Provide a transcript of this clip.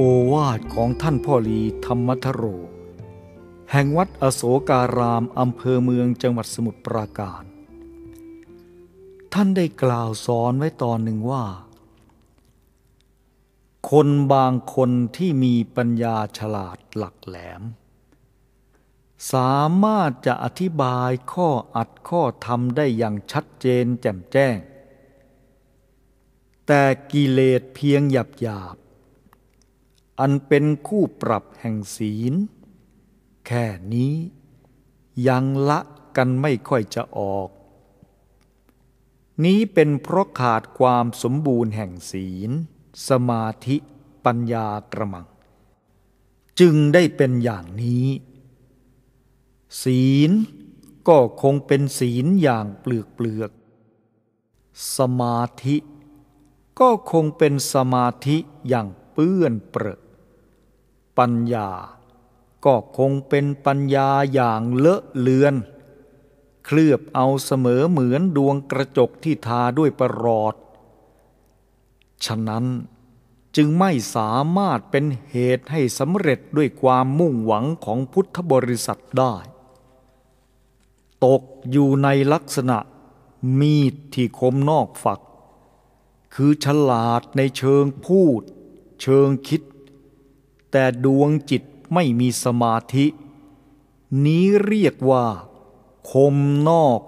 โอวาทของท่านพ่อลีธรรมทโร แห่งวัดอโศการามอำเภอเมืองจังหวัดสมุทรปราการ ท่านได้กล่าวสอนไว้ตอนหนึ่งว่า คนบางคนที่มีปัญญาฉลาดหลักแหลม สามารถจะอธิบายข้ออัดข้อธรรมได้อย่างชัดเจนแจ่มแจ้ง แต่กิเลสเพียงหยาบหยาบ อันเป็นคู่ปรับแห่งศีล แค่นี้ยังละกันไม่ค่อยจะออก นี้เป็นเพราะขาดความสมบูรณ์แห่งศีล สมาธิปัญญากระมัง จึงได้เป็นอย่างนี้ ศีลก็คงเป็นศีลอย่างเปลือกเปลือก สมาธิก็คงเป็นสมาธิอย่างเปื้อนเปรอะ ปัญญา ก็คงเป็นปัญญาอย่างเลอะเลือน เคลือบเอาเสมอเหมือนดวงกระจกที่ทาด้วยประหลอด ฉะนั้นจึงไม่สามารถเป็นเหตุให้สำเร็จด้วยความมุ่งหวังของพุทธบริษัทได้ ตกอยู่ในลักษณะมีดที่คมนอกฝัก คือฉลาดในเชิงพูด เชิงคิด แต่ดวงจิตไม่มีสมาธิ นี้เรียกว่า คมนอก